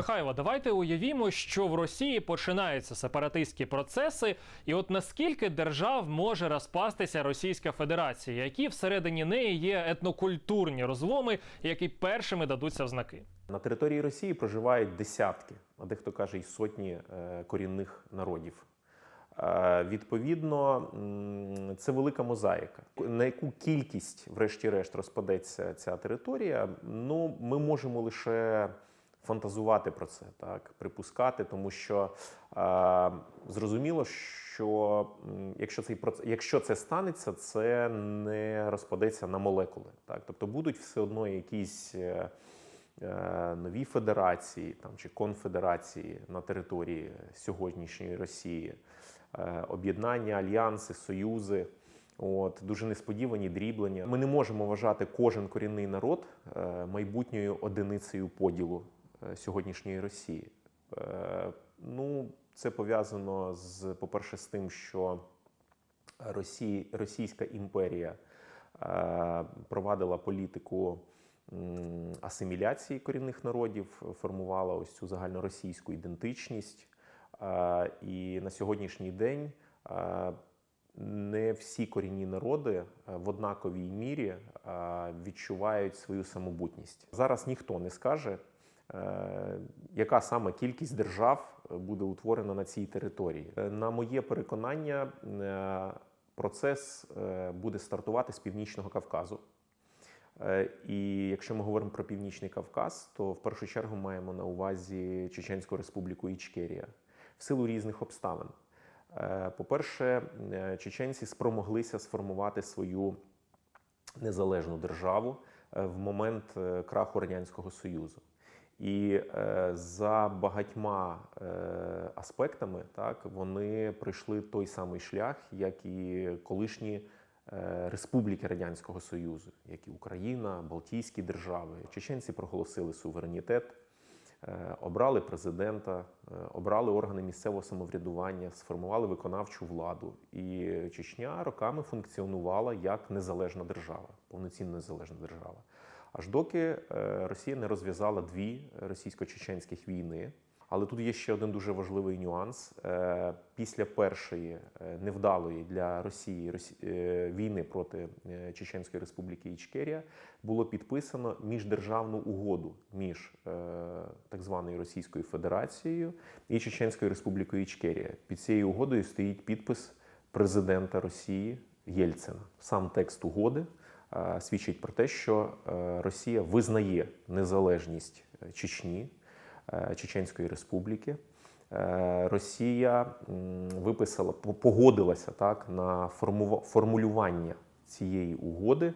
Михайло, давайте уявімо, що в Росії починаються сепаратистські процеси, і от наскільки держав може розпастися Російська Федерація, які всередині неї є етнокультурні розломи, які першими дадуться в знаки. На території Росії проживають десятки, а дехто каже й сотні е, корінних народів. Е, Відповідно, це велика мозаїка. На яку кількість, врешті-решт, розпадеться ця територія, ну ми можемо лише фантазувати про це, так припускати, тому що е, зрозуміло, що якщо цей якщо це станеться, це не розпадеться на молекули. Так, тобто будуть все одно якісь. е, е, нові федерації там, чи конфедерації на території сьогоднішньої Росії, е, об'єднання, альянси, союзи. От, дуже несподівані дріблення. Ми не можемо вважати кожен корінний народ майбутньою одиницею поділу сьогоднішньої Росії. Е, ну, це пов'язано з, по-перше, з тим, що Росії, Російська імперія е, провадила політику асиміляції корінних народів, формувала ось цю загальноросійську ідентичність. Е, І на сьогоднішній день е, не всі корінні народи е, в однаковій мірі е, відчувають свою самобутність. Зараз ніхто не скаже, е, яка саме кількість держав буде утворена на цій території. Е, На моє переконання, е, процес е, буде стартувати з північного Кавказу. Е, І якщо ми говоримо про північний Кавказ, то в першу чергу маємо на увазі Чеченську Республіку Ічкерія в силу різних обставин. Е, По-перше, е, чеченці спромоглися сформувати свою незалежну державу е, в момент е, краху Радянського Союзу. І е, за багатьма е, аспектами так, вони пройшли той самий шлях, як і колишні е, республіки Радянського Союзу, як і Україна, Балтійські держави. Чеченці проголосили суверенітет, е, обрали президента, е, обрали органи місцевого самоврядування, сформували виконавчу владу. І Чечня роками функціонувала як незалежна держава, повноцінно незалежна держава. Аж доки е, Росія не розв'язала дві російсько-чеченських війни. Але тут є ще один дуже важливий нюанс. Е, Після першої е, невдалої для Росії Росі- війни проти Чеченської Республіки Ічкерія було підписано міждержавну угоду між так званою Російською Федерацією і Чеченською Республікою Ічкерія. Під цією угодою стоїть підпис президента Росії Єльцина. Сам текст угоди свідчить про те, що е, Росія визнає незалежність е, Чечні, е, Чеченської Республіки. Е, Росія виписала, погодилася так на формулювання цієї угоди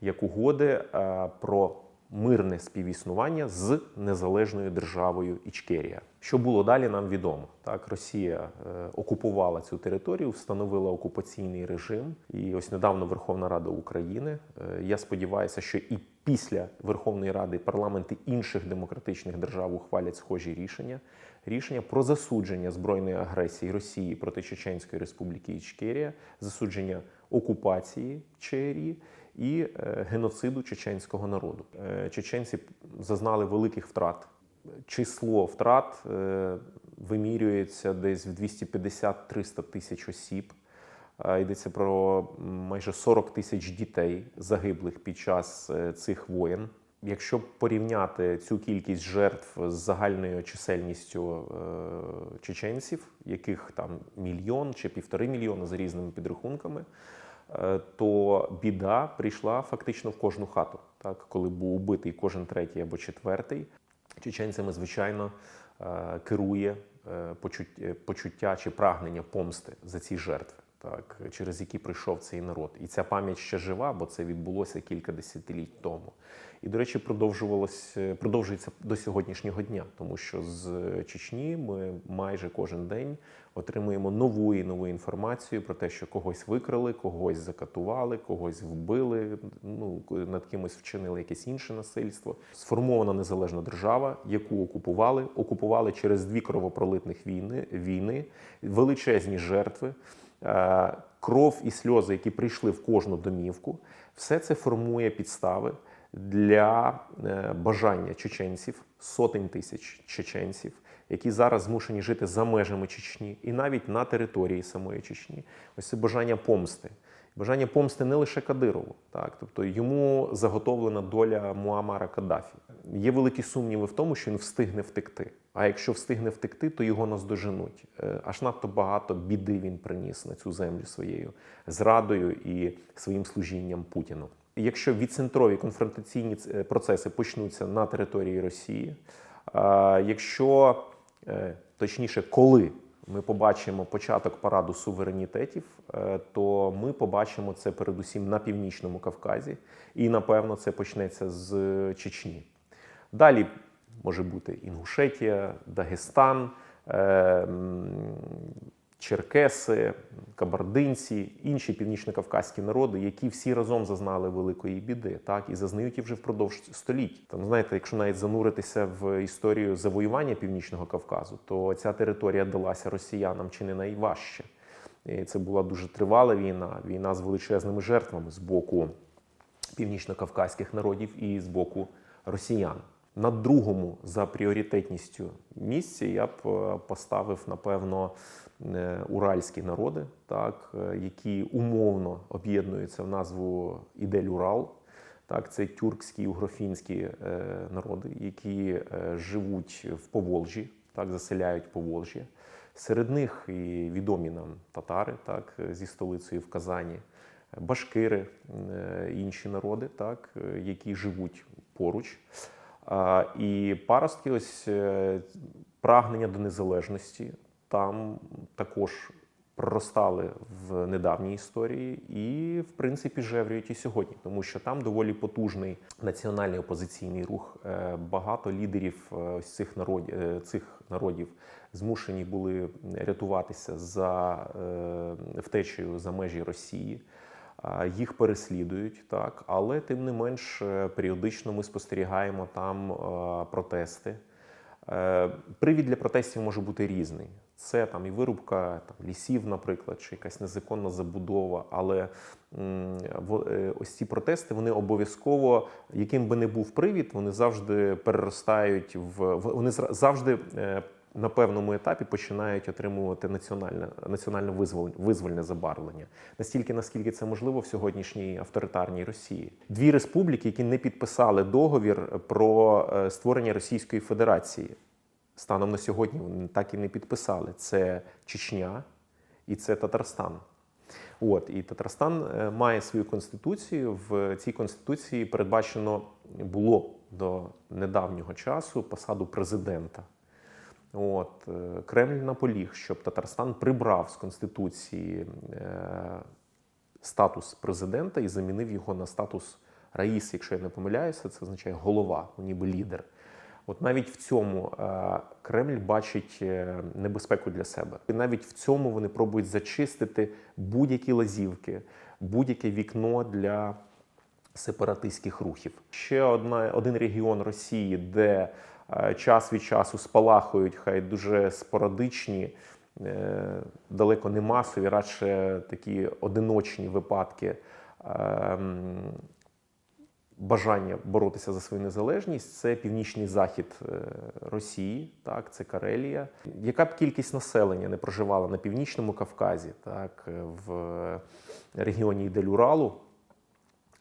як угоди е, про мирне співіснування з незалежною державою Ічкерія. Що було далі, нам відомо. Так, Росія е, окупувала цю територію, встановила окупаційний режим. І ось недавно Верховна Рада України. е, Я сподіваюся, що і після Верховної Ради парламенти інших демократичних держав ухвалять схожі рішення. Рішення про засудження збройної агресії Росії проти Чеченської Республіки Ічкерія, засудження окупації ЧРІ і е, геноциду чеченського народу. Е, Чеченці зазнали великих втрат. Число втрат е, вимірюється десь в 250-300 тисяч осіб. Йдеться про майже 40 тисяч дітей загиблих під час цих воєн. Якщо порівняти цю кількість жертв з загальною чисельністю чеченців, яких там мільйон чи півтори мільйона за різними підрахунками, то біда прийшла фактично в кожну хату. Так, коли був убитий кожен третій або четвертий, чеченцями, звичайно, е, керує е, почут- е, почуття чи прагнення помсти за ці жертви, так, через які прийшов цей народ. І ця пам'ять ще жива, бо це відбулося кілька десятиліть тому. І, до речі, продовжувалось, е, продовжується до сьогоднішнього дня, тому що з Чечні ми майже кожен день отримуємо нову і нову інформацію про те, що когось викрали, когось закатували, когось вбили, ну над кимось вчинили якесь інше насильство. Сформована незалежна держава, яку окупували, окупували через дві кровопролитних війни, війни величезні жертви. Е, Кров і сльози, які прийшли в кожну домівку, все це формує підстави для е, бажання чеченців, сотень тисяч чеченців, які зараз змушені жити за межами Чечні і навіть на території самої Чечні. Ось це бажання помсти. Бажання помсти не лише Кадирову, так тобто йому заготовлена доля Муамара Каддафі. Є великі сумніви в тому, що він встигне втекти. А якщо встигне втекти, то його наздоженуть. Е, Аж надто багато біди він приніс на цю землю своєю зрадою і своїм служінням Путіну. Якщо відцентрові конфронтаційні е, процеси почнуться на території Росії, якщо е, точніше, коли ми побачимо початок параду суверенітетів, е, то ми побачимо це передусім на північному Кавказі, і напевно це почнеться з Чечні. Далі може бути Інгушетія, Дагестан, е, Черкеси, кабардинці, інші північно-кавказькі народи, які всі разом зазнали великої біди, так і зазнають її вже впродовж століть. Там знаєте, якщо навіть зануритися в історію завоювання північного Кавказу, то ця територія далася росіянам чи не найважче. І це була дуже тривала війна, війна з величезними жертвами з боку північно-кавказьких народів і з боку росіян. На другому за пріоритетністю місці я б е, поставив, напевно, уральські народи, так, е, які умовно об'єднуються в назву Ідель-Урал. Так, це тюркські і угрофінські е, народи, які е, живуть в Поволжі, так, заселяють Поволжя. Серед них і відомі нам татари, так, зі столицею в Казані, башкири, е, інші народи, так, е, які живуть поруч. І паростки, ось е, прагнення до незалежності там також проростали в недавній історії і, в принципі, жевріють і сьогодні, тому що там доволі потужний національний опозиційний рух. Е, Багато лідерів е, ось цих народів, цих народів змушені були рятуватися за е, втечею за межі Росії. Їх переслідують, так, але тим не менш е, періодично ми спостерігаємо там е, протести. Е, Привід для протестів може бути різний. Це там і вирубка там, лісів, наприклад, чи якась незаконна забудова. Але в е, ось ці протести вони обов'язково, яким би не був привід, вони завжди переростають в вони завжди. На певному етапі починають отримувати національне національно визволь- визвольне забарвлення настільки, наскільки це можливо в сьогоднішній авторитарній Росії. Дві республіки, які не підписали договір про е, створення Російської Федерації, станом на сьогодні вони так і не підписали. Це Чечня і це Татарстан. От і Татарстан е, має свою конституцію. В цій конституції передбачено було до недавнього часу посаду президента. От е, Кремль наполіг, щоб Татарстан прибрав з конституції е, статус президента і замінив його на статус раїс, якщо я не помиляюся, це означає голова, ну, ніби лідер. От навіть в цьому е, Кремль бачить небезпеку для себе. І навіть в цьому вони пробують зачистити будь-які лазівки, будь-яке вікно для сепаратистських рухів. Ще одна, один регіон Росії, де час від часу спалахують, хай дуже спорадичні, е, далеко не масові, радше такі одиночні випадки. е, Бажання боротися за свою незалежність це північний захід е, Росії, так це Карелія. Яка б кількість населення не проживала на північному Кавказі, так е, в регіоні Ідель-Уралу,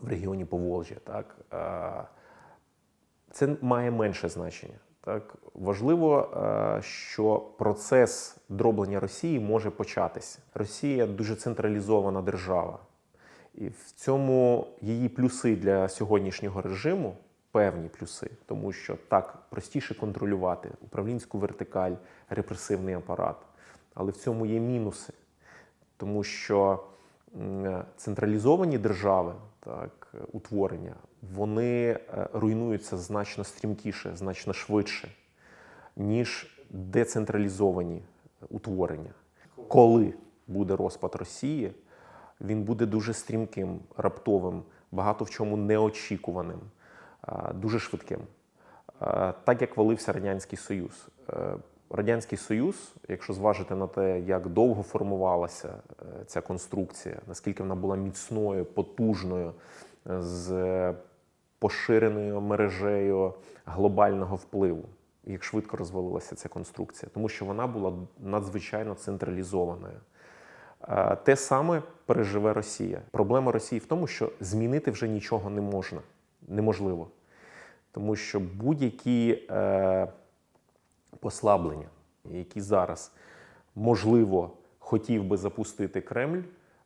в регіоні Поволжя, так е, це має менше значення. Так важливо, е, що процес дроблення Росії може початися. Росія дуже централізована держава, і в цьому її плюси для сьогоднішнього режиму певні плюси, тому що так простіше контролювати управлінську вертикаль, репресивний апарат. Але в цьому є мінуси, тому що централізовані держави, так, утворення, вони е, руйнуються значно стрімкіше, значно швидше, ніж децентралізовані утворення. Коли буде розпад Росії, він буде дуже стрімким, раптовим, багато в чому неочікуваним, дуже швидким. Так як валився Радянський Союз. Е, Радянський Союз, якщо зважити на те, як довго формувалася е, ця конструкція, наскільки вона була міцною, потужною, е, з поширеною мережею глобального впливу. Як швидко розвалилася ця конструкція, тому що вона була надзвичайно централізованою. Е, Те саме переживе Росія. Проблема Росії в тому, що змінити вже нічого не можна, неможливо. Тому що будь-які е, послаблення, які зараз можливо хотів би запустити Кремль,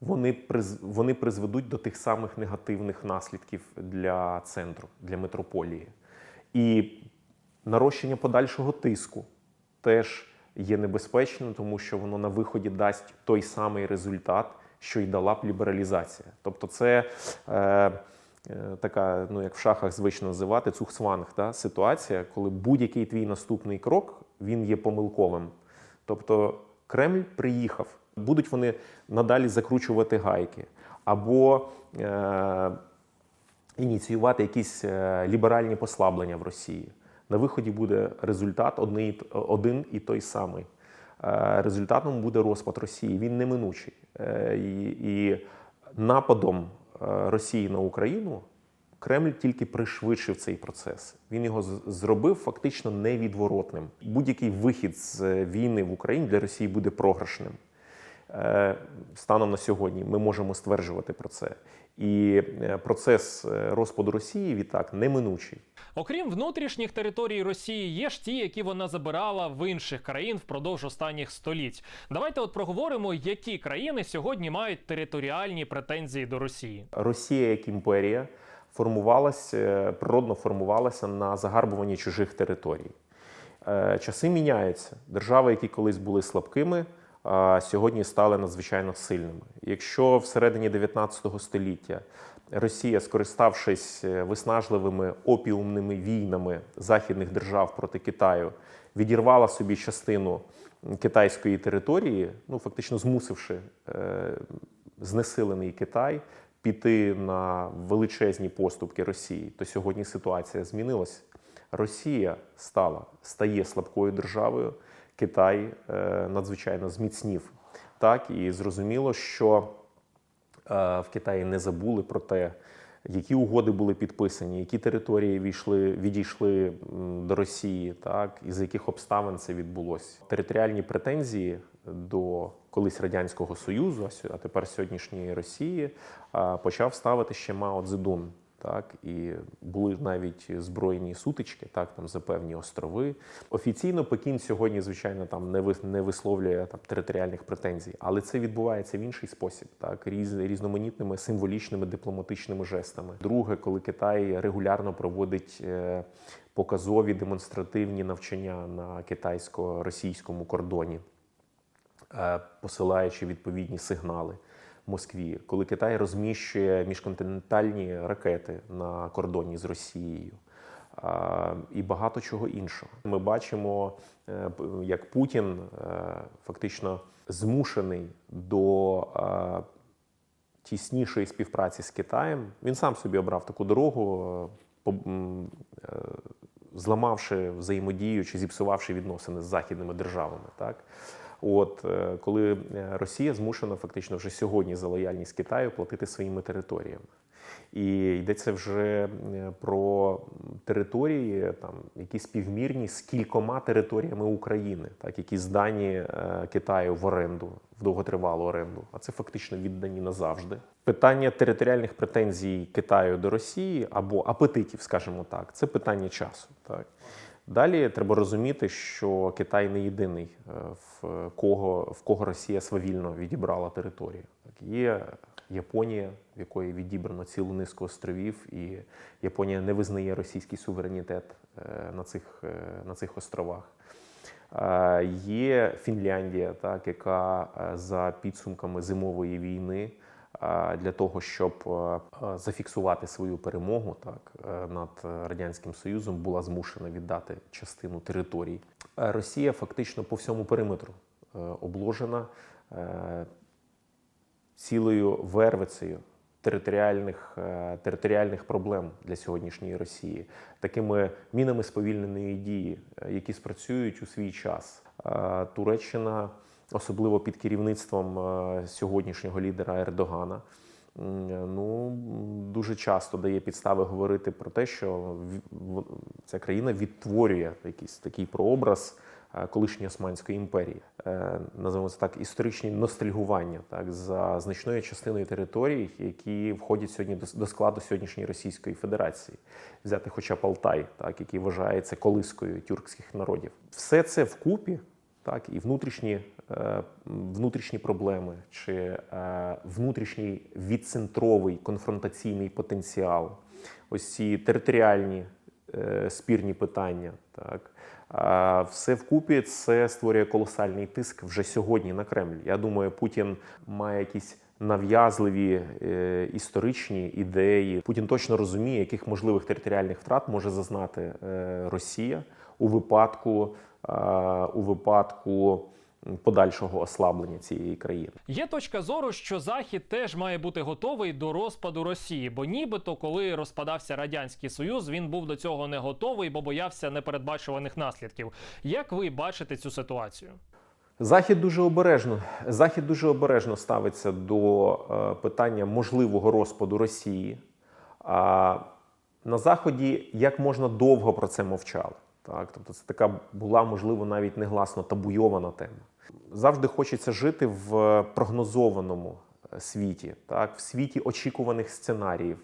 вони, вони призведуть до тих самих негативних наслідків для центру, для метрополії. І нарощення подальшого тиску теж є небезпечним, тому що воно на виході дасть той самий результат, що й дала б лібералізація. Тобто, це е, е, така, ну як в шахах звично називати, цухсванг, да? ситуація, коли будь-який твій наступний крок він є помилковим. Тобто Кремль приїхав, будуть вони надалі закручувати гайки або е, ініціювати якісь е, ліберальні послаблення в Росії. На виході буде результат одний, один і той самий. Е, Результатом буде розпад Росії. Він неминучий. Е, І, нападом е, Росії на Україну Кремль тільки пришвидшив цей процес. Він його зробив фактично невідворотним. Будь-який вихід з війни в Україні для Росії буде програшним. Е, Станом на сьогодні ми можемо стверджувати про це. І е, процес е, розпаду Росії відтак неминучий. Окрім внутрішніх територій Росії, є ж ті, які вона забирала в інших країн впродовж останніх століть. Давайте от проговоримо, які країни сьогодні мають територіальні претензії до Росії. Росія як імперія формувалася, природно формувалася на загарбуванні чужих територій. Часи міняються. Держави, які колись були слабкими, сьогодні стали надзвичайно сильними. Якщо всередині 19 століття Росія, скориставшись е, виснажливими опіумними війнами західних держав проти Китаю, відірвала собі частину китайської території, ну фактично змусивши е, знесилений Китай піти на величезні поступки Росії, то сьогодні ситуація змінилась. Росія стала стає слабкою державою, Китай е, надзвичайно зміцнів. Так і зрозуміло, що е, в Китаї не забули про те, які угоди були підписані, які території війшли, відійшли до Росії, так і за яких обставин це відбулося. Територіальні претензії до колись радянського союзу, а тепер сьогоднішньої Росії, почав ставити ще Мао Цзедун. Так і були навіть збройні сутички, так там за певні острови. Офіційно Пекін сьогодні, звичайно, там не не висловлює там територіальних претензій, але це відбувається в інший спосіб, так різ, різноманітними символічними дипломатичними жестами. Друге, коли Китай регулярно проводить е, показові демонстративні навчання на китайсько-російському кордоні е, посилаючи відповідні сигнали Москві, коли Китай розміщує міжконтинентальні ракети на кордоні з Росією. І багато чого іншого. Ми бачимо, е, як Путін е, фактично змушений до е, тіснішої співпраці з Китаєм. Він сам собі обрав таку дорогу, зламавши взаємодію чи зіпсувавши відносини з західними державами. Так? От е, коли е, Росія змушена фактично вже сьогодні за лояльність Китаю платити своїми територіями. І йдеться вже е, про території, там які співмірні з кількома територіями України, так які здані Китаю в оренду, в довготривалу оренду. А це фактично віддані назавжди. Питання територіальних претензій Китаю до Росії або апетитів, скажімо так, це питання часу. Так далі треба розуміти, що Китай не єдиний, е, в кого в кого Росія свавільно відібрала територію. Так є Японія, в якої відібрано цілу низку островів, і Японія не визнає російський суверенітет е, на цих, е, на цих островах. Є Фінляндія, так, яка за підсумками зимової війни для того, щоб зафіксувати свою перемогу так, е, над Радянським Союзом, була змушена віддати частину територій. Е, Росія фактично по всьому периметру е, обложена цілою вервицею територіальних, територіальних проблем для сьогоднішньої Росії, такими мінами сповільненої дії, які спрацюють у свій час. Туреччина, особливо під керівництвом е, сьогоднішнього лідера Ердогана, ну, дуже часто дає підстави говорити про те, що ця країна відтворює якийсь такий прообраз е, колишньої Османської імперії. Е, Називаємо це так історичні ностальгування так, за значною частиною територій, які входять сьогодні до, складу сьогоднішньої Російської Федерації. Взяти хоча б Алтай, так, який вважається колискою тюркських народів. Все це вкупі так, і внутрішні, е, внутрішні проблеми, чи е, внутрішній відцентровий конфронтаційний потенціал, ось ці територіальні е, спірні питання. Так. Все вкупі це створює колосальний тиск вже сьогодні на Кремль. Я думаю, Путін має якісь нав'язливі е, історичні ідеї. Путін точно розуміє, яких можливих територіальних втрат може зазнати е, Росія у випадку, у випадку подальшого ослаблення цієї країни. Є точка зору, що Захід теж має бути готовий до розпаду Росії, бо нібито, коли розпадався радянський союз, він був до цього не готовий, бо боявся непередбачуваних наслідків. Як ви бачите цю ситуацію? Захід дуже обережно. Захід дуже обережно ставиться до е, питання можливого розпаду Росії. А на Заході як можна довго про це мовчали. Так, тобто це така була, можливо, навіть негласно табуйована тема. Завжди хочеться жити в прогнозованому е, світі, так, в світі очікуваних сценаріїв,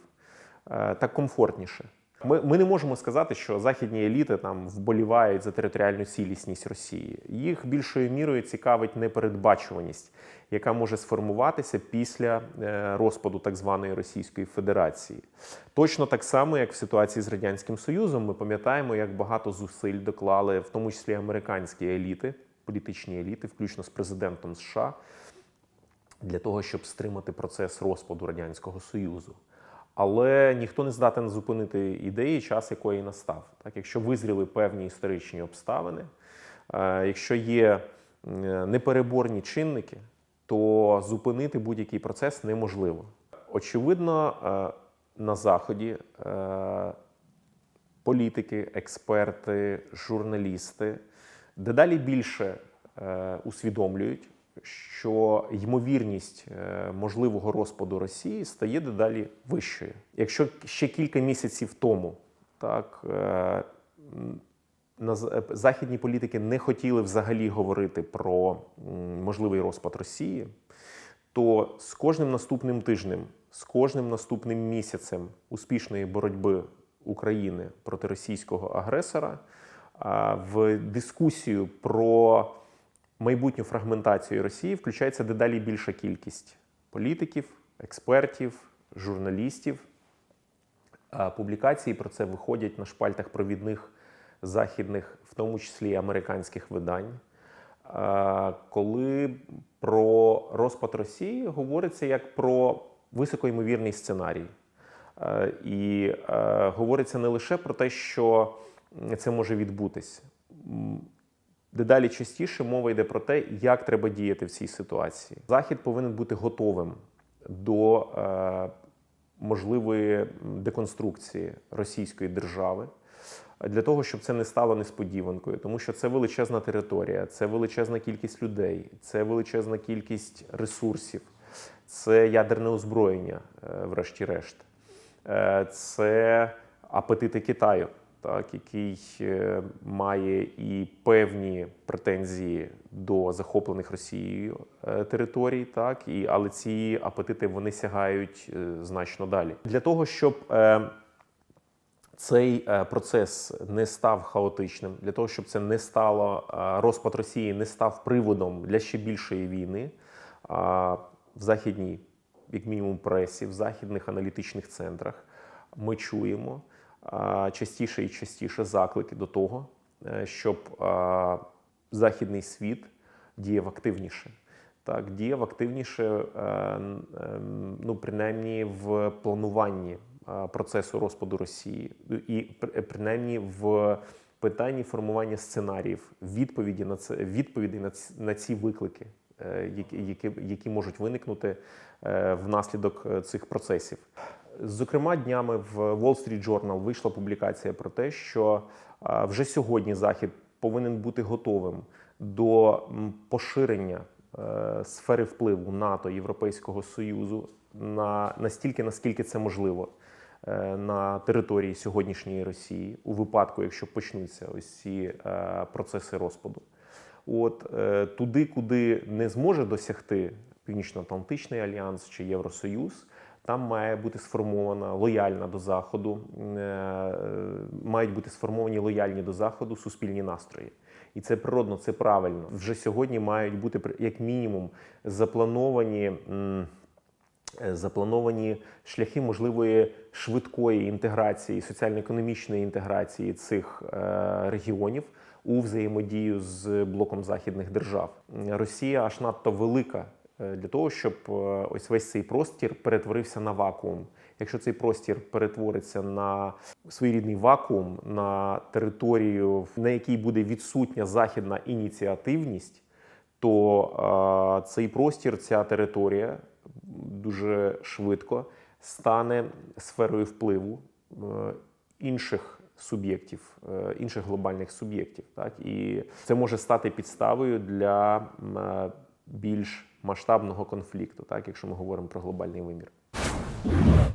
Е, так комфортніше. Ми, ми не можемо сказати, що західні еліти там вболівають за територіальну цілісність Росії. Їх більшою мірою цікавить непередбачуваність, яка може сформуватися після е, розпаду так званої Російської Федерації. Точно так само, як в ситуації з радянським Союзом, ми пам'ятаємо, як багато зусиль доклали, в тому числі американські еліти, політичні еліти, включно з президентом США, для того, щоб стримати процес розпаду радянського союзу. Але ніхто не здатен зупинити ідеї, час якої настав. Так, якщо визріли певні історичні обставини, е, якщо є непереборні чинники, то зупинити будь-який процес неможливо. Очевидно, е, на заході е, політики, експерти, журналісти дедалі більше усвідомлюють, що ймовірність е, можливого розпаду Росії стає дедалі вищою. Якщо ще кілька місяців тому так е, на е, західні політики не хотіли взагалі говорити про можливий розпад Росії, то з кожним наступним тижнем, з кожним наступним місяцем успішної боротьби України проти російського агресора в дискусію про майбутню фрагментацію Росії включається дедалі більша кількість політиків, експертів, журналістів. Публікації про це виходять на шпальтах провідних західних, в тому числі і американських видань. Коли про розпад Росії говориться як про високоймовірний сценарій. І говориться не лише про те, що це може відбутись. Дедалі частіше мова йде про те, як треба діяти в цій ситуації. Захід повинен бути готовим до е, можливої деконструкції російської держави для того, щоб це не стало несподіванкою, тому що це величезна територія, це величезна кількість людей, це величезна кількість ресурсів, це ядерне озброєння, е, врешті-решт, Е, це апетити Китаю, так, який е, має і певні претензії до захоплених Росією е, територій, так, і, але ці апетити вони сягають е, значно далі. Для того, щоб цей процес не став хаотичним, для того, щоб це не стало розпад Росії, не став приводом для ще більшої війни в західній, як мінімум, пресі, в західних аналітичних центрах. Ми чуємо частіше і частіше заклики до того, е, щоб західний світ діяв активніше. Так, діяв активніше, е, ем, ну принаймні в плануванні е, процесу розпаду Росії, і при- принаймні в питанні формування сценаріїв, відповіді на це відповідей на ці, виклики, е, які, які, можуть виникнути е, внаслідок е, цих процесів. Зокрема, днями в Wall Street Journal вийшла публікація про те, що е, вже сьогодні Захід повинен бути готовим до поширення е, сфери впливу НАТО, Європейського Союзу на настільки, наскільки це можливо е, на території сьогоднішньої Росії, у випадку, якщо почнуться ось ці процеси розпаду. От туди, куди не зможе досягти Північно-Атлантичний альянс чи Євросоюз, там має бути сформована лояльна до заходу, е, е, мають бути сформовані лояльні до заходу суспільні настрої. І це природно, це правильно. Вже сьогодні мають бути як мінімум заплановані. е, Заплановані шляхи можливої швидкої інтеграції, соціально-економічної інтеграції цих регіонів у взаємодію з блоком західних держав. Росія аж надто велика для того, щоб е, ось весь цей простір перетворився на вакуум. Якщо цей простір перетвориться на своєрідний вакуум, на територію, на якій буде відсутня західна ініціативність, то е, цей простір, ця територія дуже швидко стане сферою впливу е, інших суб'єктів, е, інших глобальних суб'єктів. Так? І це може стати підставою для е, більш масштабного конфлікту, так? якщо ми говоримо про глобальний вимір.